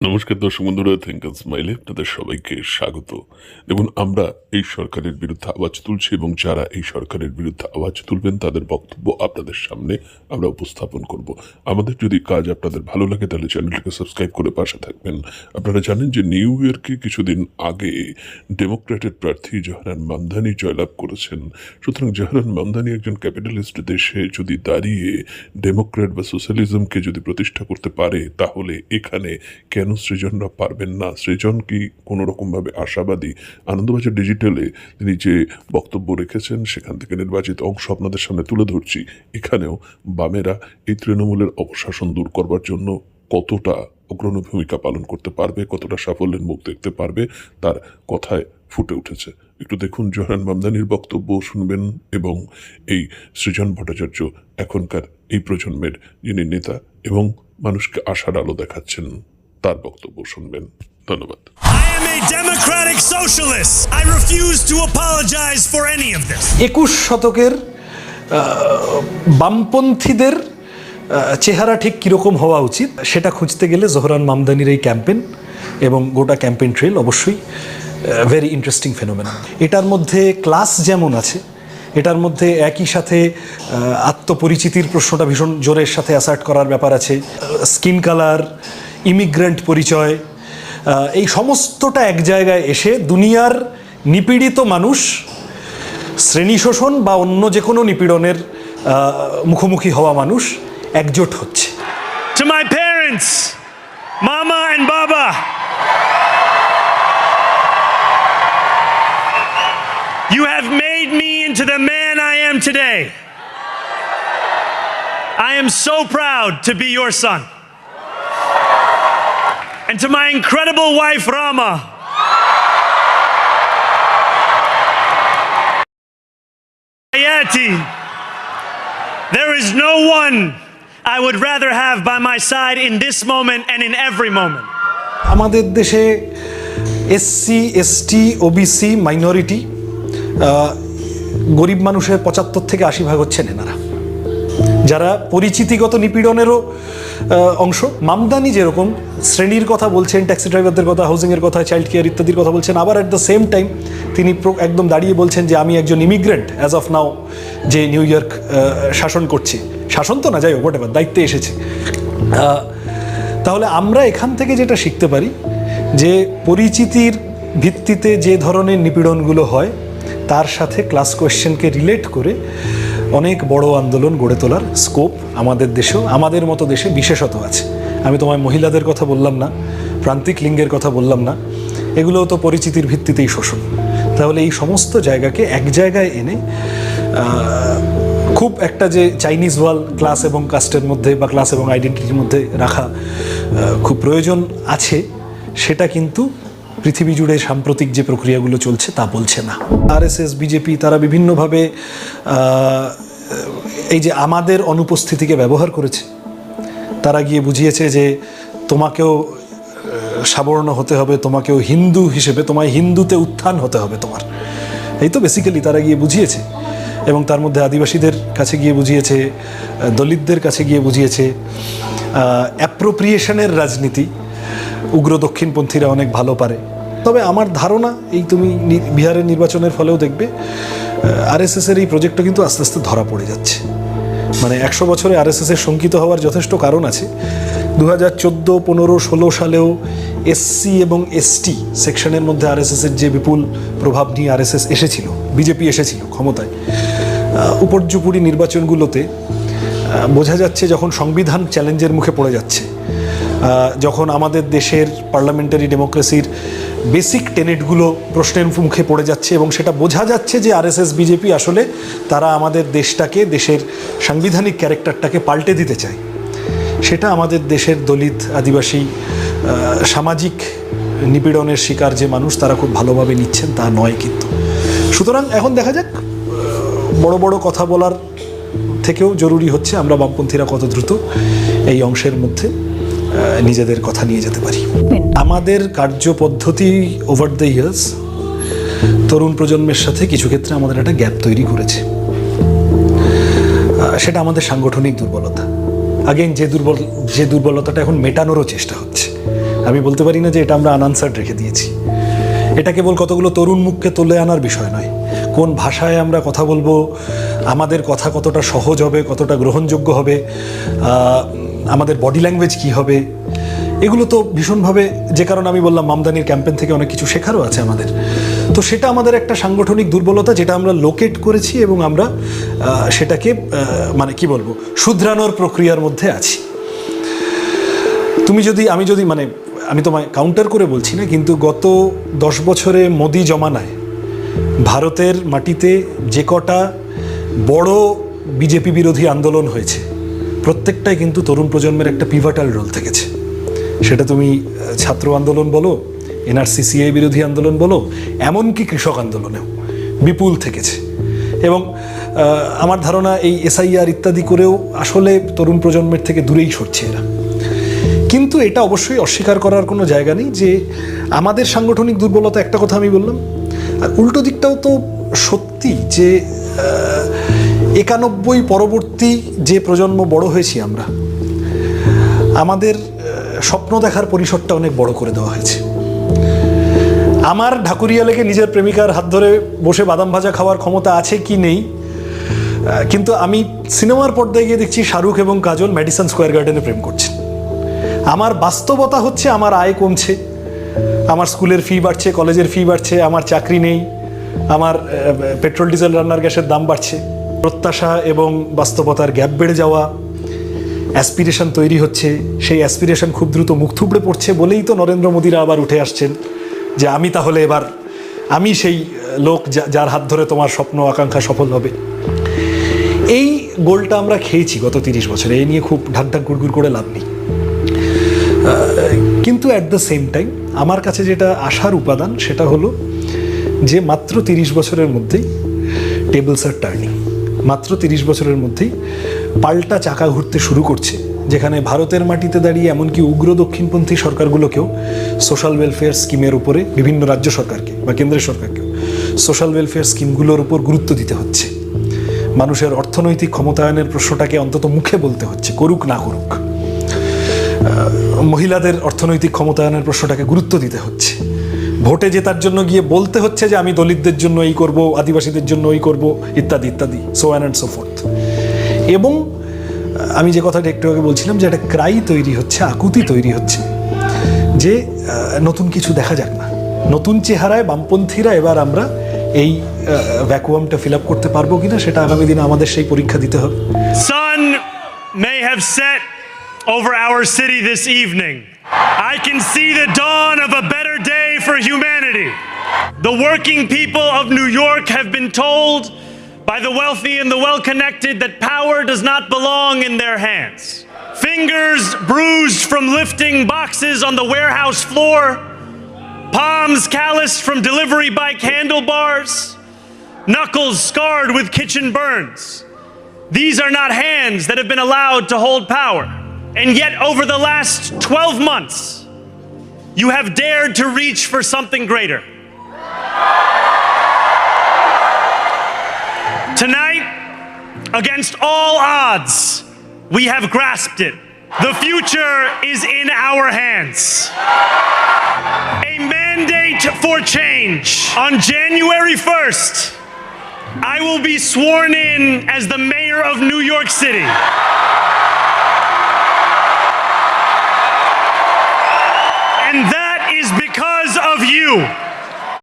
নমস্কার দর্শক বন্ধুরা থিঙ্ক স্মাইলে আপনাদের সবাইকে স্বাগত। দেখুন, আমরা এই সরকারের বিরুদ্ধে আওয়াজ তুলছি এবং যারা এই সরকারের বিরুদ্ধে আওয়াজ তুলবেন, তাদের বক্তব্য আপনাদের সামনে আমরা উপস্থাপন করব। আমাদের যদি কাজ আপনাদের ভালো লাগে, তাহলে চ্যানেলটিকে সাবস্ক্রাইব করে পাশে থাকবেন। আপনারা জানেন যে নিউ ইয়র্কে কিছুদিন আগে ডেমোক্রেটের প্রার্থী জাহরান মামদানি জয়লাভ করেছেন। সুতরাং জাহরান মামদানি একজন ক্যাপিটালিস্ট দেশে যদি দাঁড়িয়ে ডেমোক্রেট বা সোশ্যালিজমকে যদি প্রতিষ্ঠা করতে পারে, তাহলে এখানে কেন সৃজনরা পারবেন না? সৃজন কি কোনো রকমভাবে আশাবাদী? আনন্দবাজার ডিজিটালে তিনি যে বক্তব্য রেখেছেন, সেখান থেকে নির্বাচিত অংশ আপনাদের সামনে তুলে ধরছি। এখানেও বামেরা এই তৃণমূলের অপশাসন দূর করবার জন্য কতটা অগ্রণী ভূমিকা পালন করতে পারবে, কতটা সাফল্যের মুখ দেখতে পারবে, তার কথায় ফুটে উঠেছে। একটু দেখুন জোহরান মামদানির বক্তব্য শুনবেন এবং এই সৃজন ভট্টাচার্য এখনকার এই প্রজন্মের যিনি নেতা এবং মানুষকে আশার আলো দেখাচ্ছেন। তার বক্তব্য শুনবেন। ধন্যবাদ. একুশ শতকের বামপন্থীদের চেহারা ঠিক কীরকম হওয়া উচিত সেটা খুঁজতে গেলে জোহরান মামদানির এই ক্যাম্পেন এবং গোটা ক্যাম্পেইন ট্রেল অবশ্যই ভেরি ইন্টারেস্টিং ফেনোমেনা এটার মধ্যে ক্লাস যেমন আছে এটার মধ্যে একই সাথে আত্মপরিচিতির প্রশ্নটা ভীষণ জোরের সাথে অ্যাসার্ট করার ব্যাপার আছে স্কিন কালার ইমিগ্রেন্ট পরিচয় এই সমস্তটা এক জায়গায় এসে দুনিয়ার নিপীড়িত মানুষ শ্রেণি শোষণ বা অন্য যে কোনো নিপীড়নের মুখোমুখি হওয়া মানুষ একজোট হচ্ছে my parents, Mama and Baba, you have made me into the man I am today. I am so proud to be your son. And to my incredible wife, Rama, Ayati, there is no one I would rather have by my side in this moment and in every moment. আমাদের দেশে SC ST OBC minority গরিব মানুষের পঁচাত্তর থেকে আশি ভাগ হচ্ছেন এনারা যারা পরিচিতিগত নিপীড়নেরও অংশ। মামদানি যেরকম শ্রেণির কথা বলছেন ট্যাক্সি ড্রাইভারদের কথা হাউজিংয়ের কথা চাইল্ড কেয়ার ইত্যাদির কথা বলছেন, আবার অ্যাট দ্য সেম টাইম তিনি একদম দাঁড়িয়ে বলছেন যে আমি একজন ইমিগ্রেন্ট অ্যাজ অফ নাও যে নিউ ইয়র্ক শাসন করছি। শাসন তো না, যাই হোক হোয়াট দায়িত্বে এসেছে। তাহলে আমরা এখান থেকে যেটা শিখতে পারি, যে পরিচিতির ভিত্তিতে যে ধরনের নিপীড়নগুলো হয়, তার সাথে ক্লাস কোয়েশ্চেনকে রিলেট করে অনেক বড় আন্দোলন গড়ে তোলার স্কোপ আমাদের দেশেও, আমাদের মতো দেশে বিশেষত আছে। আমি তোমায় মহিলাদের কথা বললাম না, প্রান্তিক লিঙ্গের কথা বললাম না, এগুলোও তো পরিচিতির ভিত্তিতেই শোষণ। তাহলে এই সমস্ত জায়গাকে এক জায়গায় এনে খুব একটা যে চাইনিজ ওয়াল ক্লাস এবং কাস্টের মধ্যে বা ক্লাস এবং আইডেন্টিটির মধ্যে রাখা খুব প্রয়োজন আছে, সেটা কিন্তু পৃথিবী জুড়ে সাম্প্রতিক যে প্রক্রিয়াগুলো চলছে তা বলছে না। আরএসএস বিজেপি তারা বিভিন্নভাবে এই যে আমাদের অনুপস্থিতিকে ব্যবহার করেছে, তারা গিয়ে বুঝিয়েছে যে তোমাকেও সাবর্ণ হতে হবে, তোমাকেও হিন্দু হিসেবে, তোমায় হিন্দুতে উত্থান হতে হবে তোমার। এই তো বেসিক্যালি তারা গিয়ে বুঝিয়েছে, এবং তার মধ্যে আদিবাসীদের কাছে গিয়ে বুঝিয়েছে দলিতদের কাছে গিয়ে বুঝিয়েছে অ্যাপ্রোপ্রিয়েশনের রাজনীতি উগ্র দক্ষিণপন্থীরা অনেক ভালো পারে। তবে আমার ধারণা, এই তুমি বিহারের নির্বাচনের ফলেও দেখবে আরএসএস এর এই প্রজেক্টটা কিন্তু আস্তে আস্তে ধরা পড়ে যাচ্ছে। মানে একশো বছরে আরএসএস এর শঙ্কিত হওয়ার যথেষ্ট কারণ আছে। দু হাজার চোদ্দ, পনেরো, ষোলো সালেও এসসি এবং এসটি সেকশনের মধ্যে আরএসএস এর যে বিপুল প্রভাব নিয়ে আরএসএস এসেছিল, বিজেপি এসেছিল ক্ষমতায় উপর্যুপুরি নির্বাচনগুলোতে বোঝা যাচ্ছে যখন সংবিধান চ্যালেঞ্জের মুখে পড়ে যাচ্ছে যখন আমাদের দেশের পার্লামেন্টারি ডেমোক্রেসির বেসিক টেনেটগুলো প্রশ্নের মুখে পড়ে যাচ্ছে এবং সেটা বোঝা যাচ্ছে যে আরএসএস বিজেপি আসলে তারা আমাদের দেশটাকে, দেশের সাংবিধানিক ক্যারেক্টারটাকে পাল্টে দিতে চায়। সেটা আমাদের দেশের দলিত আদিবাসী সামাজিক নিপীড়নের শিকার যে মানুষ, তারা খুব ভালোভাবে নিচ্ছেন, তা নয় কিন্তু। সুতরাং এখন দেখা যাক বড় বড় কথা বলার থেকেও জরুরি হচ্ছে, আমরা বামপন্থীরা কত দ্রুত এই অংশের মধ্যে নিজেদের কথা নিয়ে যেতে পারি। আমাদের কার্যপদ্ধতি ওভার দ্য ইয়ার্স তরুণ প্রজন্মের সাথে কিছু ক্ষেত্রে আমাদের একটা গ্যাপ তৈরি করেছে। সেটা আমাদের সাংগঠনিক দুর্বলতা। আগেন যে দুর্বল যে দুর্বলতাটা এখন মেটানোরও চেষ্টা হচ্ছে। আমি বলতে পারি না যে এটা আমরা আনআনসার্ড রেখে দিয়েছি। এটা কেবল কতগুলো তরুণ মুখকে তুলে আনার বিষয় নয়। কোন ভাষায় আমরা কথা বলব, আমাদের কথা কতটা সহজ হবে, কতটা গ্রহণযোগ্য হবে আমাদের বডি ল্যাঙ্গুয়েজ কি হবে? এগুলো তো ভীষণভাবে, যে কারণে আমি বললাম মামদানির ক্যাম্পেন থেকে অনেক কিছু শেখারও আছে আমাদের। তো সেটা আমাদের একটা সাংগঠনিক দুর্বলতা যেটা আমরা লোকেট করেছি এবং আমরা সেটাকে মানে কি বলব, শুধরানোর প্রক্রিয়ার মধ্যে আছি। তুমি যদি, আমি যদি মানে আমি তোমায় কাউন্টার করে বলছি না, কিন্তু গত দশ বছরে মোদি জমানায় ভারতের মাটিতে যে কটা বড় বিজেপি বিরোধী আন্দোলন হয়েছে প্রত্যেকটাই কিন্তু তরুণ প্রজন্মের একটা পিভাটাল রোল থেকেছে। সেটা তুমি ছাত্র আন্দোলন বলো এনআরসিসিআই বিরোধী আন্দোলন বলো, এমনকি কৃষক আন্দোলনেও বিপুল থেকেছে। এবং আমার ধারণা এই এসআইআর ইত্যাদি করেও আসলে তরুণ প্রজন্মের থেকে দূরেই সরছে এরা। কিন্তু এটা অবশ্যই অস্বীকার করার কোনো জায়গা নেই যে আমাদের সাংগঠনিক দুর্বলতা, একটা কথা আমি বললাম, আর উল্টো দিকটাও তো সত্যি যে একানব্বই পরবর্তী যে প্রজন্ম বড় হয়েছি আমরা, আমাদের স্বপ্ন দেখার পরিসরটা অনেক বড় করে দেওয়া হয়েছে। আমার ঢাকুরিয়া লেগে নিজের প্রেমিকার হাত ধরে বসে বাদাম ভাজা খাওয়ার ক্ষমতা আছে কি নেই কিন্তু আমি সিনেমার পর্দায় গিয়ে দেখছি শাহরুখ এবং কাজল ম্যাডিসন স্কোয়ার গার্ডেনে প্রেম করছেন আমার বাস্তবতা হচ্ছে আমার আয় কমছে, আমার স্কুলের ফি বাড়ছে, কলেজের ফি বাড়ছে, আমার চাকরি নেই, আমার পেট্রোল ডিজেল রান্নার গ্যাসের দাম বাড়ছে। প্রত্যাশা এবং বাস্তবতার গ্যাপ বেড়ে যাওয়া অ্যাসপিরেশন তৈরি হচ্ছে। সেই অ্যাসপিরেশন খুব দ্রুত মুখ থুবড়ে পড়ছে বলেই তো নরেন্দ্র মোদীরা আবার উঠে আসছেন যে আমি তাহলে এবার, আমি সেই লোক যার হাত ধরে তোমার স্বপ্ন, আকাঙ্ক্ষা সফল হবে। এই গোলটা আমরা খেয়েছি গত তিরিশ বছরে এই নিয়ে খুব ঢাক ঢাক গুড়গুড় করে লাভ নেই। কিন্তু অ্যাট দ্য সেম টাইম আমার কাছে যেটা আশার উপাদান সেটা হলো যে মাত্র তিরিশ বছরের মধ্যেই টেবলস আর টার্নিং মাত্র তিরিশ বছরের মধ্যেই পাল্টা চাকা ঘুরতে শুরু করছে, যেখানে ভারতের মাটিতে দাঁড়িয়ে এমনকি উগ্র দক্ষিণপন্থী সরকারগুলোকেও সোশ্যাল ওয়েলফেয়ার স্কিমের উপরে, বিভিন্ন রাজ্য সরকারকে বা কেন্দ্রের সরকারকেও সোশ্যাল ওয়েলফেয়ার স্কিমগুলোর উপর গুরুত্ব দিতে হচ্ছে। মানুষের অর্থনৈতিক ক্ষমতায়নের প্রশ্নটাকে অন্তত মুখে বলতে হচ্ছে, করুক না করুক। মহিলাদের অর্থনৈতিক ক্ষমতায়নের প্রশ্নটাকে গুরুত্ব দিতে হচ্ছে। ভোটে জেতার জন্য গিয়ে বলতে হচ্ছে যে আমি দলিতদের জন্য এই করব, আদিবাসীদের জন্য এই করব, ইত্যাদি ইত্যাদি so and and so forth এবং আমি যে কথাটা একটু আগে বলছিলাম যে একটা ক্রাই তৈরি হচ্ছে, আকুতি তৈরি হচ্ছে, যে নতুন কিছু দেখা যাক না। নতুন চেহারায় বামপন্থীরা এবার আমরা এই ভ্যাকুয়ামটা ফিল আপ করতে পারব কিনা, সেটা আগামী দিনে আমাদের সেই পরীক্ষা দিতে হবে। Sun may have set over our city this evening. I can see the dawn of a better day for humanity. The working people of New York have been told by the wealthy and the well connected that power does not belong in their hands. Fingers bruised from lifting boxes on the warehouse floor, palms calloused from delivery bike handlebars, knuckles scarred with kitchen burns. These are not hands that have been allowed to hold power. And yet, over the last 12 months, you have dared to reach for something greater. Tonight, against all odds, we have grasped it. The future is in our hands. A mandate for change. On January 1st, I will be sworn in as the mayor of New York City. You.